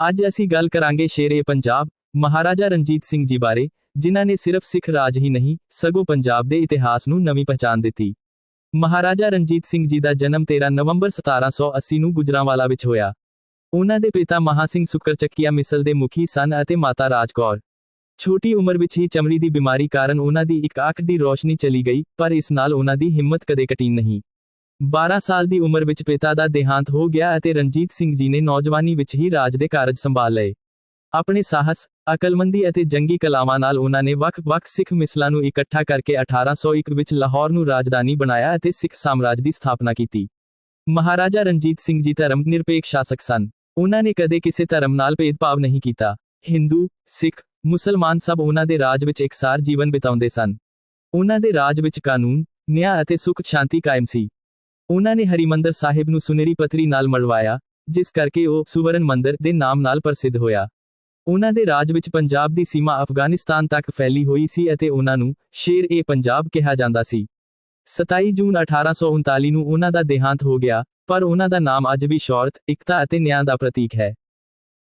ਅੱਜ ਅਸੀਂ ਗੱਲ ਕਰਾਂਗੇ ਸ਼ੇਰੇ ਪੰਜਾਬ, ਮਹਾਰਾਜਾ ਰਣਜੀਤ ਸਿੰਘ ਜੀ ਬਾਰੇ, ਜਿਨ੍ਹਾਂ ਨੇ ਸਿਰਫ ਸਿੱਖ ਰਾਜ ਹੀ ਨਹੀਂ, ਸਗੋਂ ਪੰਜਾਬ ਦੇ ਇਤਿਹਾਸ ਨੂੰ ਨਵੀਂ ਪਛਾਣ ਦਿੱਤੀ। ਮਹਾਰਾਜਾ ਰਣਜੀਤ ਸਿੰਘ ਜੀ ਦਾ ਜਨਮ 13 ਨਵੰਬਰ 1780 ਨੂੰ ਗੁਜਰਾਂਵਾਲਾ ਵਿੱਚ ਹੋਇਆ। ਉਹਨਾਂ ਦੇ ਪਿਤਾ ਮਹਾ ਸਿੰਘ ਸੁਕਰਚੱਕੀਆ ਮਿਸਲ ਦੇ ਮੁਖੀ ਸਨ ਅਤੇ ਮਾਤਾ ਰਾਜਕੌਰ ਛੋਟੀ ਉਮਰ ਵਿੱਚ ਹੀ ਚਮੜੀ ਦੀ ਬਿਮਾਰੀ ਕਾਰਨ ਉਹਨਾਂ ਦੀ ਇੱਕ ਅੱਖ ਦੀ ਰੋਸ਼ਨੀ ਚਲੀ ਗਈ, ਪਰ ਇਸ ਨਾਲ ਉਹਨਾਂ ਦੀ ਹਿੰਮਤ ਕਦੇ ਘਟੀ ਨਹੀਂ। 12 ਸਾਲ ਦੀ ਉਮਰ ਵਿੱਚ ਪਿਤਾ ਦਾ ਦੇਹਾਂਤ ਹੋ ਗਿਆ ਅਤੇ ਰਣਜੀਤ ਸਿੰਘ ਜੀ ਨੇ ਨੌਜਵਾਨੀ ਵਿੱਚ ਹੀ ਰਾਜ ਦੇ ਕਾਰਜ ਸੰਭਾਲ ਲਏ। ਆਪਣੇ ਸਾਹਸ, ਅਕਲਮੰਦੀ ਅਤੇ ਜੰਗੀ ਕਲਾਵਾਂ ਨਾਲ ਉਹਨਾਂ ਨੇ ਵੱਖ-ਵੱਖ ਸਿੱਖ ਮਿਸਲਾਂ ਨੂੰ ਇਕੱਠਾ ਕਰਕੇ 1801 ਵਿੱਚ ਲਾਹੌਰ ਨੂੰ ਰਾਜਧਾਨੀ ਬਣਾਇਆ ਅਤੇ ਸਿੱਖ ਸਾਮਰਾਜ ਦੀ ਸਥਾਪਨਾ ਕੀਤੀ। ਮਹਾਰਾਜਾ ਰਣਜੀਤ ਸਿੰਘ ਜੀ ਧਰਮ ਨਿਰਪੇਖ ਸ਼ਾਸਕ ਸਨ। ਉਹਨਾਂ ਨੇ ਕਦੇ ਕਿਸੇ ਧਰਮ ਨਾਲ ਭੇਦਭਾਵ ਨਹੀਂ ਕੀਤਾ। ਹਿੰਦੂ, ਸਿੱਖ, ਮੁਸਲਮਾਨ ਸਭ ਉਹਨਾਂ ਦੇ ਰਾਜ ਵਿੱਚ ਇਕਸਾਰ ਜੀਵਨ ਬਿਤਾਉਂਦੇ ਸਨ। ਉਹਨਾਂ ਦੇ ਰਾਜ ਵਿੱਚ ਕਾਨੂੰਨ, ਨਿਆਂ ਅਤੇ ਸੁਖ ਸ਼ਾਂਤੀ ਕਾਇਮ ਸੀ। ਉਹਨਾਂ ਨੇ ਹਰਿਮੰਦਰ ਸਾਹਿਬ ਨੂੰ ਸੁਨਹਿਰੀ ਪੱਥਰੀ ਨਾਲ ਮੜਵਾਇਆ ਜਿਸ ਕਰਕੇ ਉਹ ਸੁਵਰਨ ਮੰਦਰ ਦੇ ਨਾਮ ਨਾਲ ਪ੍ਰਸਿੱਧ ਹੋਇਆ। ਉਹਨਾਂ ਦੇ ਰਾਜ ਵਿੱਚ ਪੰਜਾਬ ਦੀ ਸੀਮਾ ਅਫਗਾਨਿਸਤਾਨ ਤੱਕ ਫੈਲੀ ਹੋਈ ਸੀ ਅਤੇ ਉਹਨਾਂ ਨੂੰ ਸ਼ੇਰ-ਏ ਪੰਜਾਬ ਕਿਹਾ ਜਾਂਦਾ ਸੀ। 27 ਜੂਨ 1839 ਨੂੰ ਉਹਨਾਂ ਦਾ ਦੇਹਾਂਤ ਹੋ ਗਿਆ, ਪਰ ਉਹਨਾਂ ਦਾ ਨਾਮ ਅੱਜ ਵੀ ਸ਼ੌਰਤ, ਇਕਤਾ ਅਤੇ ਨਿਆਂ ਦਾ ਪ੍ਰਤੀਕ ਹੈ।